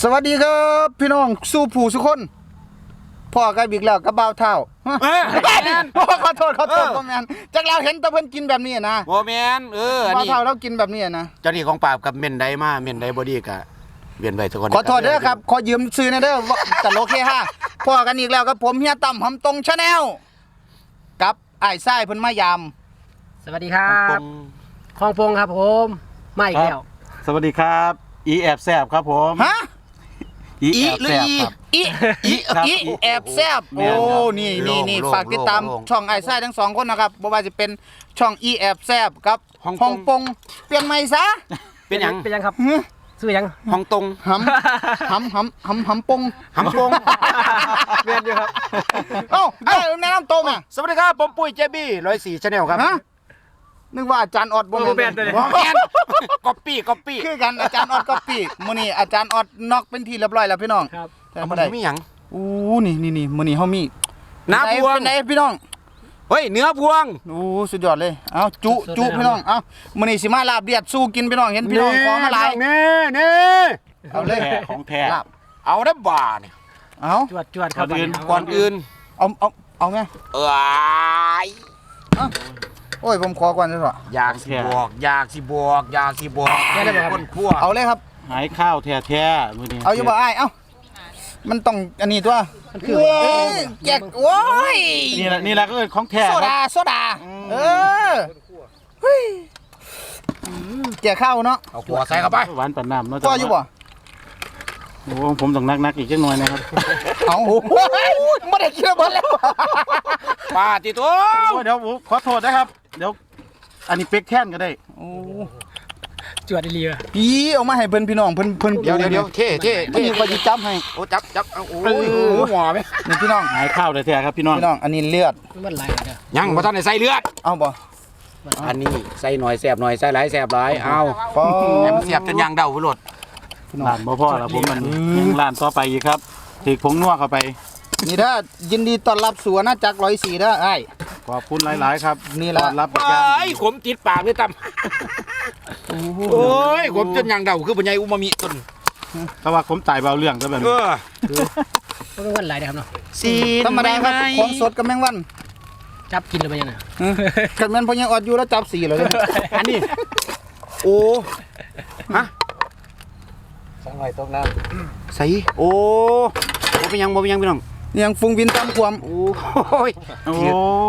สวัสดีครับ พี่น้องสู้ผู้สุกคนพ่อกันอีกแล้วกับบ่าวเท่าฮะเอ้ยขอโทษขอโทษเออพ่อแมนจากเราเห็นแตะเพิ่นกินแบบนี้นะโมแมนเอออันบ่าวนี้เท่าเรากินแบบนี้นะเจ้าหนี้ของปราบกับเมนไดมาเมนไดบอดี้กะเวียนไปทุกคนขอโทษเด้อครับขอยืมซื้อหนะเด้อว่าตลกเฮฮาพ่อกันอีกแล้วกับผมเฮียตั้มหำตรงชาแนลกับอ้ายซ้ายเพิ่นมายามสวัสดีครัปบงคลองพงครับผมมาอีกแล้ว สวัสดีครับ อีแอบแซบครับผม ฮะ อีอีแอบหรืแซอบอีครับ อีอีครับอีอีแอบแซบแม่โอ้นครับนี่นี่นี่โล่งฝากติดตามโล่งช่องไอ้ไส้ทั้งสองคนนะครับบ่ว่าจะเป็นช่องอีแอบแซบกับฮ่องกงฮ่องปงเปลี่ยนใหม่ซะเป็นหยังเป็นยังครับหึซื้อยังห้องตรงหำหำหำหำหำปงหำปงเรียนอยู่ครับ เอ้าได้แนะนำตัวมา สวัสดีครับ ผมปุ้ยเจบี้ร้อยสี่ชาแนลครับ ฮะ นึกว่าอาจารย์ออดบ่บ่แม่นตัวนี้โมแมนก๊อปปี้ก๊อปปี้คือกันอาจารย์ออดก็ปีมื้อนี้อาจารย์ออดนอกเป็นที่เรียบร้อยแล้วพี่น้องครับแต่เอาบ่มันได้มีหยังอู้นี่นี่นี่มื้อนี้เฮามีน้าพวงเป็นไงพี่น้องเฮ้ยเนื้อพวง โอ้สุดยอดเลยเอาจุจุพี่น้องเอามื้อนี้สิมาลาบเลียดสู้กินพี่น้องเห็นพี่น้องของมาหลายนี่นี่เอาเลยแท้ของแท้ลาบเอาได้บ่าเนี่ยเอาจวดจวดครับก่อนอื่นเาก่อนอื่นเอาเอาเอาไง เอ้ย โอ้ยผมขอก่อนดีกว่าอยากสิบอกอยากสิบอกอยากสิบอกคนคั่วเอาเลยครับ หายข้าวแท้แท้ๆมื้อนี้เอาอยู่บ่อ้ายเอามันต้องอันนี้ตัวมันคือเอ้ยแจกโอ้ยนี่แหละนี่แหละก็คือของแท้โซครัดาบโซดาเออเฮ้ยอืมแจกข้าวเนาะเอาขัวใส่เข้าไปหวานปานน้ำเนาะพออยู่บ่โอ้ผมต้องนักๆอีกจักหน่อยนะครับ เอาไม่ได้คิดว่าแล้วปาติตัวโอ้เดี๋ยวผมขอโทษนะครับ เดี๋ยวอันนี้เป็กแค้นก็ได้โอ้จวดดีเลยปีเอามาให้เพิ่นพี่น้องเพิ่นเพิ่นเดี๋ยวเดี๋ยวเดี๋ยวเท่เท่อันเท่นี้ก็สิจับให้โอ้จับจับเอาโอ้เออยหัวไหมนี่พี่น้องหายข้าวแท้ๆครับพี่น้องพี่น้องอันนี้เลือดมันไหลเลยยังพอท่านได้ใส่เลือดเอาบ่อันนี้ใส่หน่อยแสบหน่อยใส่หลายแสบหลายเอาปอให้มันเสียบจนยางเดาไปหลดร้านบ่พอแล้วผมมันยังร้านต่อไปอีกครับถีกผงนัวเข้าไป นี่ถ้ายินดีต้อนรับสู่อาณาจักรร้อยสี่เด้อไอ้ายขอบคุณหลายๆครับนี่ล่ะ ต้อนรับประไอ้กันยขมติดปากเลยตั้มโอ้ยขมจนยางเดาคือปัญญาอุมามิต้นถ้าว่าผมตายเบาเรื่องซะแบบเอนี้อมันมันไหลนะครับเนาะสีธรรมดาครับของสดกับแมงวันจับกินเลยมันยังไงฮะกันแม่นพอยังออดอยู่แล้วจับสีเลยอันนี้ โอ้ฮะสังหอยตกน้ใส่โอ้โอ้เป็นยังบ่เป็นยังพี่น้อง ยังฟุงวินตามความโอ้ยโอ้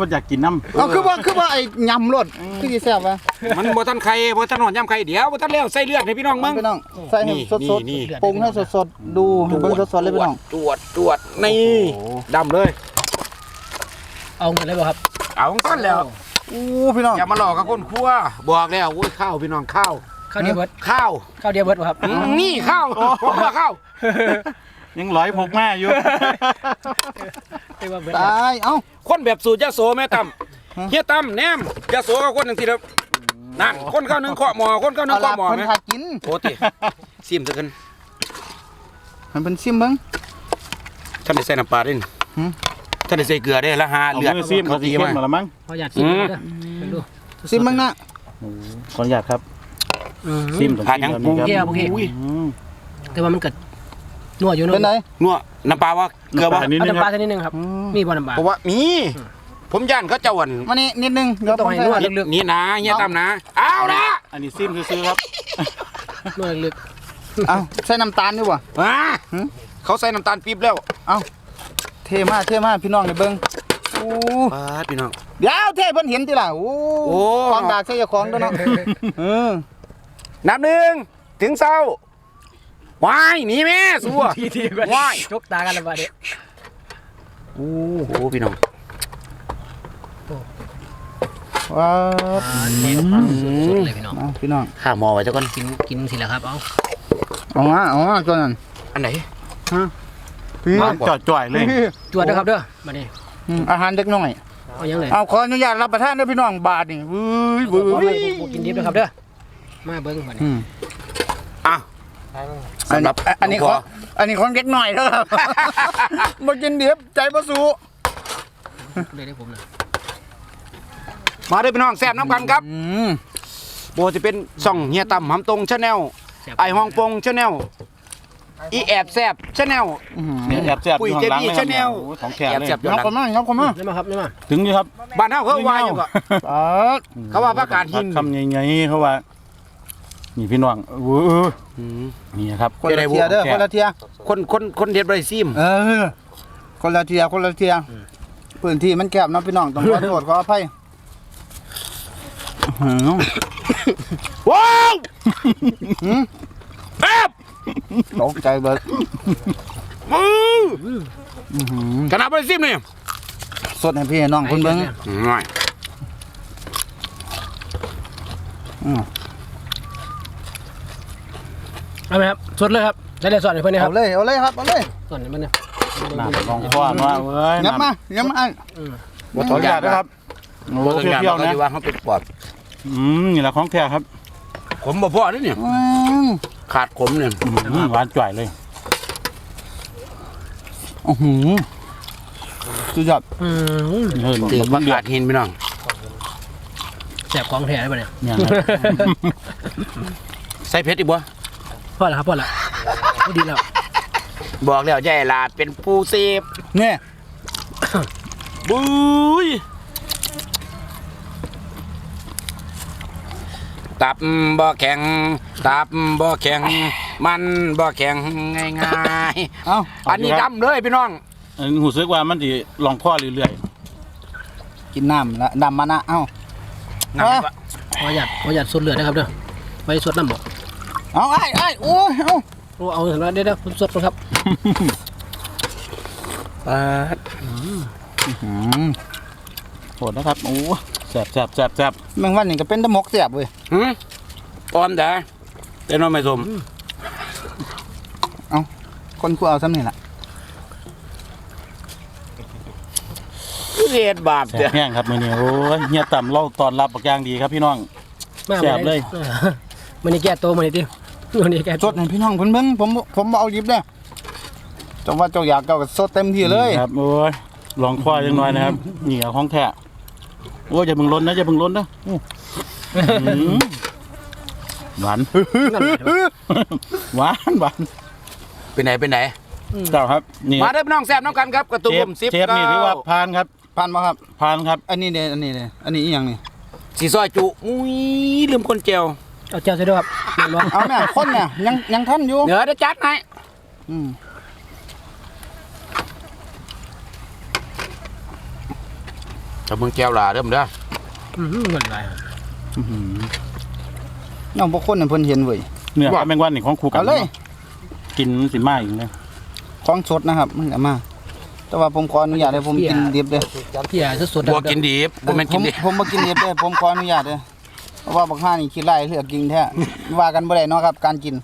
มันอยากกินน้ำเอาคือว่าคือว่าไอ้ยำรสคือสิแซ่บวะมันบ่ทันไข่บ่ทันหอนย่ำไข่เดี๋ยวบ่ทันแล้วใส่เลือดให้พี่น้องมึงพี่น้องใส่ให้นี่สดสดนี่ปรุงให้สดสดๆดูเบิ่งสดสดๆเลยพี่น้องตรวจตรวจนี่โอ้ดำเลยำเอาเงินเลยบ่ครับ เอาของสั้นแล้วอู้พี่น้องอย่ามาหลอกกับคนครัวบอกแล้วโอ้ยข้าวพี่น้องข้าวข้าวเดียวเบิดข้าวข้าวเดียวเบิดบ่ครับอืมนี่ข้าวผมว่าข้าว ยังร้อยพกแม่อยู่เรียกว่าเบิดตายเอ้า คนแบบสูตรยะโสแม่ตั้มฮะเฮียตั้มแหนมยะโสกับคนหนึ่งทีเดียวนั่นคนข้าวหนึ่งเคาะหมอคนข้าวหนึ่เอางล่ะเคาะหมอเพิ่นไหมทากินโอ้ติซิมซะกันให้เพิ่นชิมเบิ่งท่านได้ใส่น้ำปลาด้วยนี่หืม ท่านได้ใส่เกลือด้วยแล้วหาเอาเลือดมือซีมเขาเขาสีตีเข้มมามาแล้วมั้งพออยากกินเลยเด้อเพิ่งดูชิมเบิ่งนะขออนุญาตครับอืมซิมต้องผ่านซิยังมแบบปูนี้ครับโอเคโอเคอุ้ยอืมแต่ว่ามันเกิด นัวอยู่เนเป็นไงอะนัวน้ำปลาวะเกลือวะน้ำปลานิดเอานึงน้ำปคลารับสักนิดนึงครับอืมมีบ่น้ำปลา เพราะว่ามี ผมย่านเขาเจ้าวันมานี่นิดนึงเดี๋ยวต้ผองมให้ใส่นวดให้ลึก นี่นะเฮียตั้มนะเอาละอันนี้ซิมซื้อๆครับๆนวดลึกเอ้าใส่น้ำตาลดีกว่า อ่าหืม เขาใส่น้ำตาลปี๊บแล้วเท่มากเท่มากพี่น้องนี่เบิ่งโอ้ปาดพี่น้อง เดี๋ยวเท่เพิ่นเห็นติล่ะโอ้โอ้ความดากใส่เจ้าของตัวเนาะเออ นับหนึ่งถึงเศร้า วายหนีแม่สัวๆทีทีกว่าว้ายจกตากันแล้วบ่เด้โอ้โหพี่น้องว้าวเด็ดปังสุดๆเลยพี่น้องมาพี่น้องข้าหมอไว้เจ้าก่อนกินกินสิแหละครับ เอาเอามาเอามาตัวนั้นอันไหนพี่มาจ่อยๆเลยจวดนะครับเด้อมาดิอืมอาหารเด็กน้อยเอายังไงเอาขออนุญาตรับประทานเด้อพี่น้องบาทนี่วื้ยวื้ยวื้ยบ่กินดิบนะครับเด้อมาเบิ่งมาดิอืมอะ อันสำหนี้รับอันนี้หลวงขพ่อออันนี้ของเด็กน้อยเด้อครับบ่กินเดียบใจบ่สู้เลยได้ผมนะมาเด้อพี่น้องแซ่บน้ำกันครับอืมโบจะเป็นช่องเฮียต่ำหำตรงชาแนลแซ่บไอฮ่องปงชาแนลอีแอบแซบชาแนลเนี่ยแอบแซ่บปุ๋ยอยู่ข้างหลังเจนี่เลยครับ Channel โอ้ยของแท้แอบเลยแซ่บงับคนมางับคนมานี่มาครับนี่มาถึงอยู่ครับบ้านเฮาเขาว่าอยู่ก็เออเขาว่าประกาศหินคำใหญ่ๆเขาว่า นี่พี่น้องเออนี่ครับคนละเทียเด้อคนละเทียคนคนคนเฮ็ดบ่ได้ซิมเออ คนละเทียคนละเทียพื้นที่มันแคบเนาะพี่น้องต้องขอโทษขออภัยอื้อหือว้าวแอบตกใจเบิดมือขนาดบ่ได้ซิมนี่สดให้พี่ให้น้องคนเบิ่งง่าย เอาไหมครับสดเลยครับใช้เลยสดให้เพื่อนนี่คเอารับเลยเอาเลยครับเอาเลยสดให้เพื่อนเนี่ยน้ำของข้อมาเว้ยงับมางับมาบ่ขต้ออองนุญาตนะครับโอ้บ่ต้องเปการรี้ยวๆเขานะสิว่าเขาเป็นปอบอืมนี่แหละของแท้ครับขมบ่พอเด้อเนี่ยอืมขาดขมเนี่ยอืมหวานจ่อยเลยอื้อหือสุดยอดอืมเฮ้ยถือมัว่านเดือขาดดหินพี่น้องแสบของแท้ได้ปะเนี่ยเนี่ยครับใส่เพชรอีกบ่ พอแล้วครับพอแล้วพอดีแล้วบอกแล้วยายหลาดเป็นผู้เสพเนี่ยบุ้ยตับบ่แข็ง ตับบ่แข็ง มันบ่แข็งง่ายเอ้าๆอันนี้ดำเลยพี่น้องอันหูซึกว่ามันสิลองพ่อเรื่อยกินน้ำละดำมานะเอ้าน้ำปะขอหยัดขอหยัดสดเลือดนะครับเด้อไปสดน้ำบ่ เอาไอ้ไอ้โอ้ยเอ้าโอ้เอาเห็นไหมเดี๋ยวเดี๋ยวผมสดก่อนครับอืมๆโหดนะครับโอ้แซ่บแซ่บแซ่บแซ่บแมงวันนี่ก็เป็นตะมกเสียบเว้ยหืมปลอมแต่แต่น้องไม่สมคนกูเอาซ้ำนี่ล่ะเรียดบาปแซ่เจ้บแห้งครับมื้อนี้โอ้ยเฮียต่ำเล่าตอนรับบักอย่างดีครับพี่น้องมาแสบเลยออมันนี่แก้ตัวมันนี่ดิ มันนี่แก้สดให้พี่น้องเพิ่นเบิ่งผมผมบ่เอาหยิบเด้อเจ้าว่าเจ้าอยากเจ้าก็สดเต็มที่เลยครับโอ้ยลองพ่อจังหน่อยนะครับนี่เอาของแท้โอ้ยอย่าเพิ่งล้นนะอย่าเพิ่งล้นนะอื้อหือหวานนั่นแหละเดี๋ยวหวานหวานไปไหนไปไหนเจ้าครับนี่มาเด้อพี่น้องแซ่บน้องกันครับกระตุ้เชฟมสิบเชฟนี่ถือว่าผ่านครับผ่านบ่ครับผ่านครับ อันนี้เด้อันนี้เด้อันนี้อีหยังนี่สีซอยจุอุ้ยลืมคนเจียว เอาเจ้าใส่ด้วยครับแม่นบ่เอาแม่คนเนี่ยยังยังทันอยู่เดี๋ยวจะจัดให้อืมจะมึงแก้วหลาเด้อมเด้ออืมเงินไรน้องบ่คนน่ะเพิ่นเห็นเว้ยเนื้อแมงวันนี่ของครูกัเอานเลยเนาะกินสิมาอีกนะของสดนะครับมันก็มา แต่ว่าผมขออนุญาตให้ผมกินดิบเด้อพี่ใหญ่สดๆบัวกินดีบบัวแม่นผกินมดีผมบ่กินดิบเด้อผมขออนุญาตเด้อ เพราะว่าบักห่านี่ขี้ไล่เลือกกินแท้ว่ากันบ่ได้เนาะครับ การกิน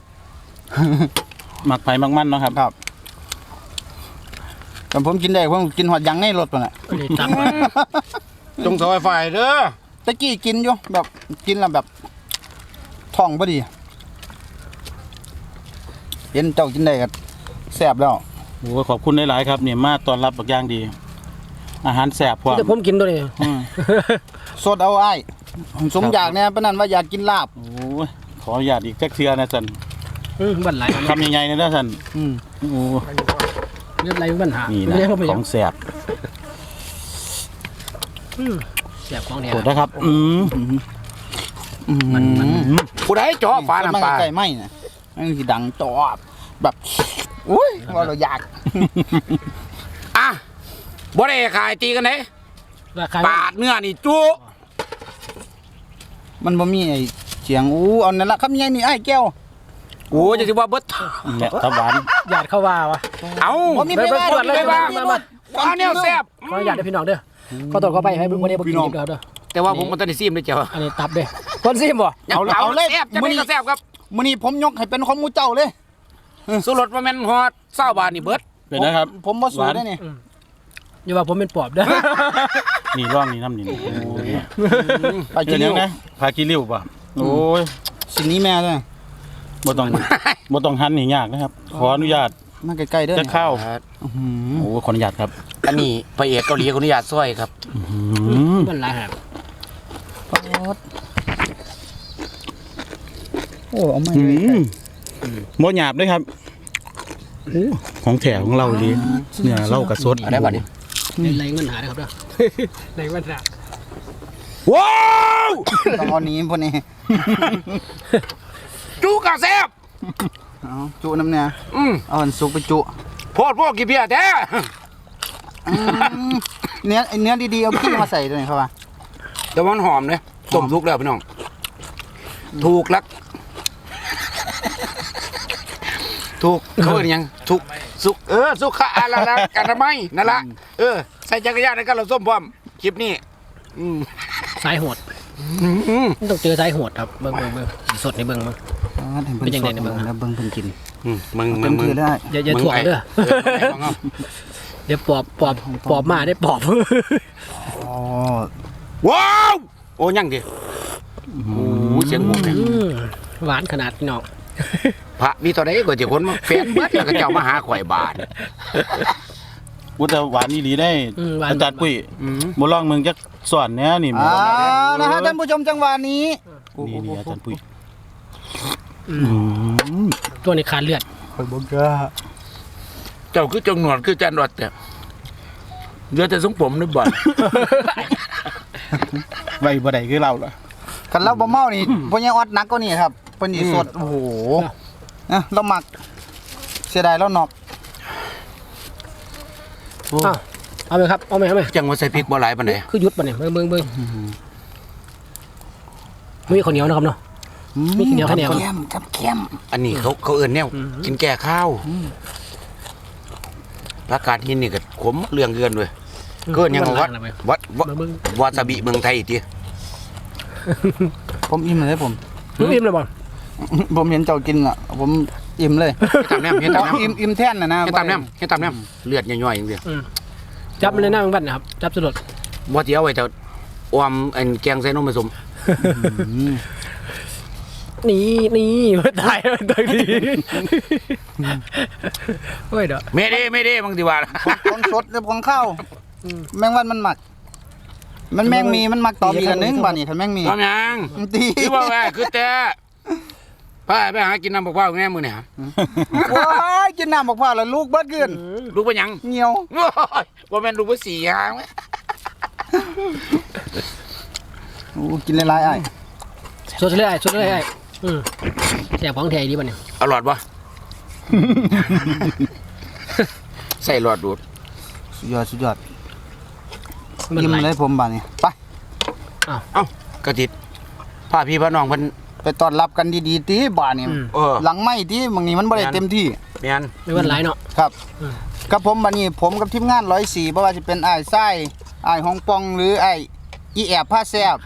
หมักไผ่หมักมันเนาะครับครับแต่ผมกินได้ผมกินหอดยังในรถพุ่นน่ะอันนี้ตักมาจงซอยไฟเด้อตะกี้กินอยู่แบบกินแล้วแบบท้องบ่ดีเห็นเจ้ากินได้ก็แซ่บแล้ว โอ้ยขอบคุณหลายๆครับเนี่ยมาต้อนรับบักอย่างดี อาหารแซ่บพร้อมแต่ผมกินตัวนี้ อืมสดเอาอ้าย สมอยากเนี่ยปานนั้นว่าอยากกินลาบ โอ้ยขออนุญาตอีกจักเทื่อนะสันอืมบันไหลคำใหญ่ๆนะเด้อสันอืมโอ้เลือดไหลบันหานี่เรียกนะเขาไปขยัองงแซ่บแสบของแท้โหดนะครับ อืมอืมผู้ใดจ่อฟ้าน้ำปลาใกล้ๆไหมน่ะมันสิดังตอบแบบอุ้ยว่าเราอยากอะบ่ได้ขายตีกันไหนราคาปาดเนื้อนี่จุ มันบ่มีไอ้เสียงอู้เอานั่นละคำใหญ่นี่ไอ้ายแก้วโอ้จะสิว่าเบิดนี่แหละถ้าหวานหยาดเข้าว่าวะเอ้าบ่มีไปว่าเบิดบ่มีเบิไปดว่าเบิดเบิดอันนี้แซ่บขอหยาดให้พี่น้องเด้อขอตรวจเข้าไปให้วันนี้ผมกินดิบแล้วเด้อแต่ว่าผมมันต้องได้ซิมด้วยเจ้าอันนี้ตับเด้อคนซิมบ่เอาเอาเลยแซ่บจะไม่ก็แซ่บครับมื้อนี้ผมยกให้เป็นของหมู่เจ้าเลยสุรสว่าแม่นฮอด20บาทนี่เบิดเป็นนะครับผมผมบ่สู้หวานได้นี่ อย่าว่าผมเป็นปอบเด้อ นี่ร่องนี่น้ำนี่โอ้ยไปเป็กินนยัเร็งวนะพากิริ้วป่ะโอ้ยสินี้แม่ด้วยบ่ต้องบ่ต้องหั่นนี่ยากนะครับ ขออนุญาตมาใกล้ๆเด้อจะเข้าอื้อหือโอ้ขออนุญาตครับ อันนี้พระเอกเกาหลีคนอนุญาตซอยครับอืมบันไหลครับโอ้เอาไม่อืเลยมบ่หยาบด้วยครับของแท้ของเราเลยเนี่ยเรากระสดเอาได้บัดนี้ ไรเงินหานะครับเด้อไรเงินหาว้าวต้องเอาหนี้พวกนี้จูกะแซ่บเอาจุน้ำเนี่ยอืมเอาอันสุกไปจุโพดพวกกี่เพียแท้อืมเนื้อไอ้เนื้อดีๆเอาขี้มาใส่ตัวนี้เข้ามาแต่ว่ามันหอมเลยต้มทุกแล้วพี่น้อง ถูกลัก ถูกเขาเรียกหยังถูก สุกเออสุขอาละละกันทำไมยนั่นละเออใส่จักรยานในการเราส้มพร้อมคลิปนี้อืมสายโหดอืมต้องเจอสายโหดครับเบิ่งเบิ่งเบิ่งสดในเบิ่งมั้ง เป็นยังไงเนี่ยเบิ่ง แล้วเบิ่งเพิ่นกินอืมมึงมึเต็งมมึงที่ได้ อย่าอย่าถ่วงเด้อเออไอ้ของเอาเดี๋ยวปอบปอบปอบมาได้ปอบ อ๋อ ว้าวโอ้ยังดิโอ้เสียงหมูเนี่ย อืมหวานขนาดพี่น้อง พระมีตัวใดก็จะคนมาแฟนเบิดแล้วก็เจ้ามาหาข่อยบาทวุ้แต่หวานนี่ดีได้อืมหวาน อาจารย์ปุ้ยอืมบ่ลองมึงจักสอนแหน่นี่อ่านะฮะท่านผู้ชมจังหวะนี้ นี่นี่อาจารย์ปุ้ยอืมตัวนี้ขาดเลือดข่อยบ่กล้าเจ้าคือจงหนวดคือจันรอดแต่เดือแต่ทรงผมนึกบ่อนไว้บ่ได้คือเราล่ะคันเราบ่เมานี่ บ่ยังออดหนักกว่านี้ครับ เพิ่นสิสดโอ้โหนะเราหมักเสียดายเรานอกอ้าวเอาไหมครับ เอาไหมเอาไหมจังว่าใส่พริกบ่หลายปานใดคือหยุดปะเนี่ยเบิ่งเบิ่งเบิ่งมีข้าวเหนียวนะครับเนาะ มีข้าวเหนียวข้าวเหนียวแคมกับแคมอันนี้เขาเขาเอิ้นแนวอืมกินแก่ข้าวประกาศหินนี่ก็ขมเรื่องเกินเว้ยเกินยังวัดวัดวัดเบิ่งวาซาบิเมืองไทยติผมอิ่มเลยผมเบิ่งอิ่มเลยบ่ ผมเห็นเจ้ากินอะ ผมอิ่มเลยเฮ็ดตามแนมเฮ็ดตามแนมอิ่มอิ่มแท่นน่ะนะเฮ็ดตามแนมเฮ็ดตามแนมเลือดย่อยๆจังซี่อืมจับมันในหน้ามันบัดนะครับ จับสลดบ่สิเอาไว้แต่ออมอันแกงใส่นมผสมนี่นี่ตายแล้วตายดีเฮ้ยเด้อไม่ได้ไม่ได้บางทีว่าของสดกับของข้าวแมงวันมันหมัก มันแมงมีมันหมักตอมอีกอันนึงบ้านนี่คันแมงมีพร้อมยังมันตีคือว่าแม่คือแต่ พาไปหากินน้ำบอกว่าแง่มือเนี่ยว้ายกินน้ำบอกว่าแล้วลูกเบิดเกินลูกเป็นหยังเหนียวโอ้ยว่าแม่นลูกเป็นสี่หางโอ้กินหลายๆอ้ายสดเลยไอ้สดเลยไอ้อืมแซ่บของแท้ดีป่ะเนี่ยเอาหลอดปะใส่หลอดดูดสุดยอดสุดยอดมันยิ้มไหลเลยผมบ้านนี่ไปเอ้ากระติดพาพี่พาน้องเพิ่น ไปต้อนรับกันดีๆตีบ้านนี่อืม เออ หลังไม่ที่บางนี้มันบ่ได้เต็มที่แม่นไม่วันไหลเนาะ ครับอืม กับผมบันนี้ผมกับทีมงานร้อยสี่เพราะว่าจะเป็นไอ้ายไส้ไอ้ายฮองปองหรือไอ้ายอีแอบผ้าแซบ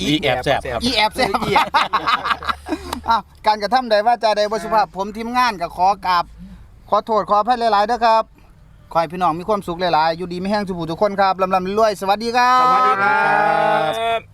อีแอบแซ่บอีแอบแซบอะการกระทำใดว่าจาใดบ่สุภาพผมทีมงานก็ขอกราบขอโทษขออภัยหลายๆเด้อครับ ขอให้พี่น้องมีความสุขหลายๆ อยู่ดีไม่แห้งสุขทุกคนครับลำลำรวยๆสวัสดีครับ สวัสดีครับ